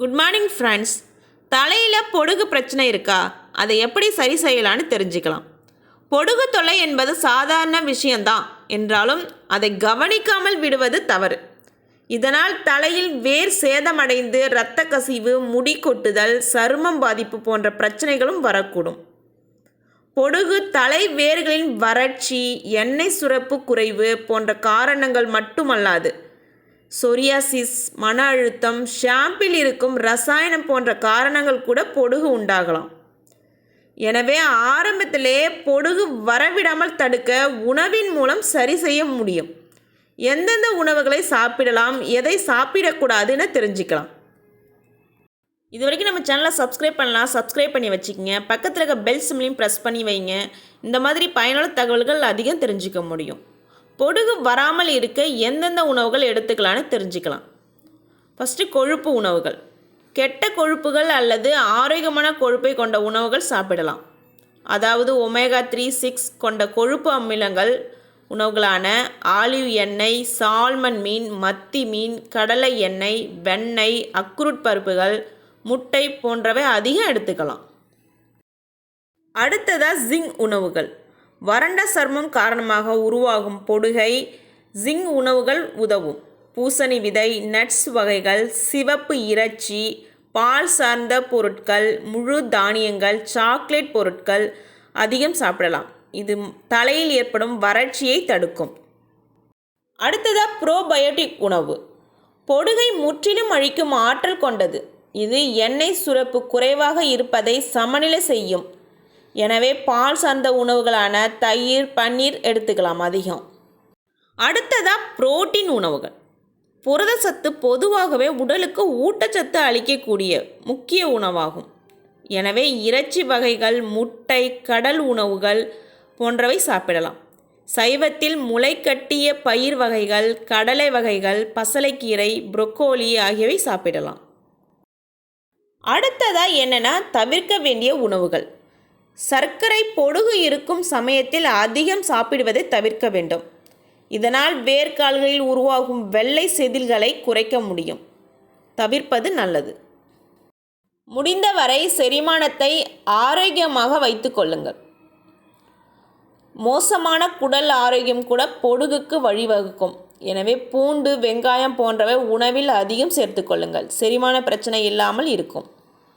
Good morning friends தலையில் பொடுகு பிரச்சனை இருக்கா? அதை எப்படி சரி செய்யலான்னு தெரிஞ்சுக்கலாம். பொடுகு தொல்லை என்பது சாதாரண விஷயம்தான். என்றாலும் அதை கவனிக்காமல் விடுவது தவறு. இதனால் தலையில் வேர் சேதமடைந்து இரத்த கசிவு முடி கொட்டுதல் சருமம் பாதிப்பு போன்ற பிரச்சனைகளும் வரக்கூடும். பொடுகு தலை வேர்களின் வறட்சி எண்ணெய் சுரப்பு குறைவு போன்ற காரணங்கள் மட்டுமல்லாது சொரியாசிஸ் மன அழுத்தம் ஷாம்பில் இருக்கும் ரசாயனம் போன்ற காரணங்கள் கூட பொடுகு உண்டாகலாம். எனவே ஆரம்பத்திலே பொடுகு வரவிடாமல் தடுக்க உணவின் மூலம் சரி செய்ய முடியும். எந்தெந்த உணவுகளை சாப்பிடலாம் எதை சாப்பிடக்கூடாதுன்னு தெரிஞ்சுக்கலாம். இது வரைக்கும் நம்ம சேனலை சப்ஸ்கிரைப் பண்ணலாம் சப்ஸ்கிரைப் பண்ணி வச்சுக்கோங்க. பக்கத்தில் இருக்க பெல் சிம்லையும் ப்ரெஸ் பண்ணி வைங்க. இந்த மாதிரி பயனுள்ள தகவல்கள் அதிகம் தெரிஞ்சுக்க முடியும். பொடுகு வராமல் இருக்க எந்தெந்த உணவுகள் எடுத்துக்கலான்னு தெரிஞ்சுக்கலாம். ஃபஸ்ட்டு கொழுப்பு உணவுகள். கெட்ட கொழுப்புகள் அல்லது ஆரோக்கியமான கொழுப்பை கொண்ட உணவுகள் சாப்பிடலாம். அதாவது ஒமேகா த்ரீ சிக்ஸ் கொண்ட கொழுப்பு அமிலங்கள் உணவுகளான ஆலிவ் எண்ணெய் சால்மன் மீன் மத்தி மீன் கடலை எண்ணெய் வெண்ணெய் அக்ரூட் பருப்புகள் முட்டை போன்றவை அதிகம் எடுத்துக்கலாம். அடுத்ததாக ஜிங் உணவுகள். வறண்ட சர்மம் காரணமாக உருவாகும் பொடுகை ஜிங் உணவுகள் உதவும். பூசணி விதை நட்ஸ் வகைகள் சிவப்பு இறைச்சி பால் சார்ந்த பொருட்கள் முழு தானியங்கள் சாக்லேட் பொருட்கள் அதிகம் சாப்பிடலாம். இது தலையில் ஏற்படும் வறட்சியை தடுக்கும். அடுத்ததாக ப்ரோபயோட்டிக் உணவு. பொடுகை முற்றிலும் அழிக்கும் ஆற்றல் கொண்டது. இது எண்ணெய் சுரப்பு குறைவாக இருப்பதை சமநிலை செய்யும். எனவே பால் சார்ந்த உணவுகளான தயிர் பன்னீர் எடுத்துக்கலாம் அதிகம். அடுத்ததாக புரோட்டீன் உணவுகள். புரதச்சத்து பொதுவாகவே உடலுக்கு ஊட்டச்சத்து அளிக்கக்கூடிய முக்கிய உணவாகும். எனவே இறைச்சி வகைகள் முட்டை கடல் உணவுகள் போன்றவை சாப்பிடலாம். சைவத்தில் முளைக்கட்டிய பயிர் வகைகள் கடலை வகைகள் பசலைக்கீரை புரொக்கோலி ஆகியவை சாப்பிடலாம். அடுத்ததாக என்னென்னா தவிர்க்க வேண்டிய உணவுகள். சர்க்கரை பொடுகு இருக்கும் சமயத்தில் அதிகம் சாப்பிடுவதை தவிர்க்க வேண்டும். இதனால் வேர்க்கால்களில் உருவாகும் வெள்ளை செதில்களை குறைக்க முடியும். தவிர்ப்பது நல்லது. முடிந்தவரை செரிமானத்தை ஆரோக்கியமாக வைத்து கொள்ளுங்கள். மோசமான குடல் ஆரோக்கியம் கூட பொடுகுக்கு வழிவகுக்கும். எனவே பூண்டு வெங்காயம் போன்றவை உணவில் அதிகம் சேர்த்துக்கொள்ளுங்கள் செரிமான பிரச்சனை இல்லாமல் இருக்கும்.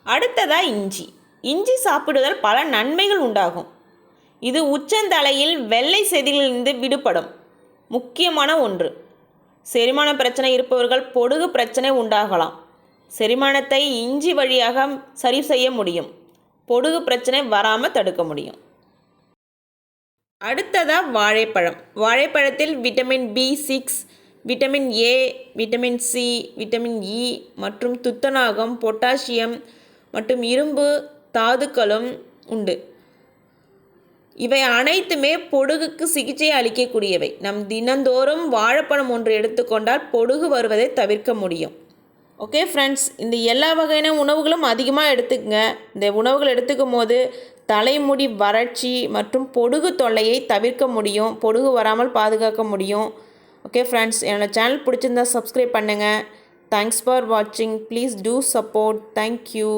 அடுத்ததாக இஞ்சி. இஞ்சி சாப்பிடுதல் பல நன்மைகள் உண்டாகும். இது உச்சந்தலையில் வெள்ளை செதிலிருந்து விடுபடும். முக்கியமான ஒன்று. செரிமான பிரச்சனை இருப்பவர்கள் பொடுகு பிரச்சனை உண்டாகலாம். செரிமானத்தை இஞ்சி வழியாக சரி செய்ய முடியும். பொடுகு பிரச்சனை வராமல் தடுக்க முடியும். அடுத்ததாக வாழைப்பழம். வாழைப்பழத்தில் vitamin B six vitamin A vitamin C vitamin E மற்றும் துத்தநாகம் பொட்டாசியம் மற்றும் இரும்பு தாதுக்களும் உண்டு. இவை அனைத்துமே பொடுகுக்கு சிகிச்சை அளிக்கக்கூடியவை. நம் தினந்தோறும் வாழைப்பழம் ஒன்று எடுத்துக்கொண்டால் பொடுகு வருவதை தவிர்க்க முடியும். ஓகே ஃப்ரெண்ட்ஸ் இந்த எல்லா வகையான உணவுகளும் அதிகமாக எடுத்துக்கங்க. இந்த உணவுகள் எடுத்துக்கும் போது தலைமுடி வறட்சி மற்றும் பொடுகு தொல்லையை தவிர்க்க முடியும். பொடுகு வராமல் பாதுகாக்க முடியும். ஓகே ஃப்ரெண்ட்ஸ் என்னோடய சேனல் பிடிச்சிருந்தா சப்ஸ்கிரைப் பண்ணுங்கள் தேங்க்ஸ் ஃபார் வாட்சிங் please do support thank you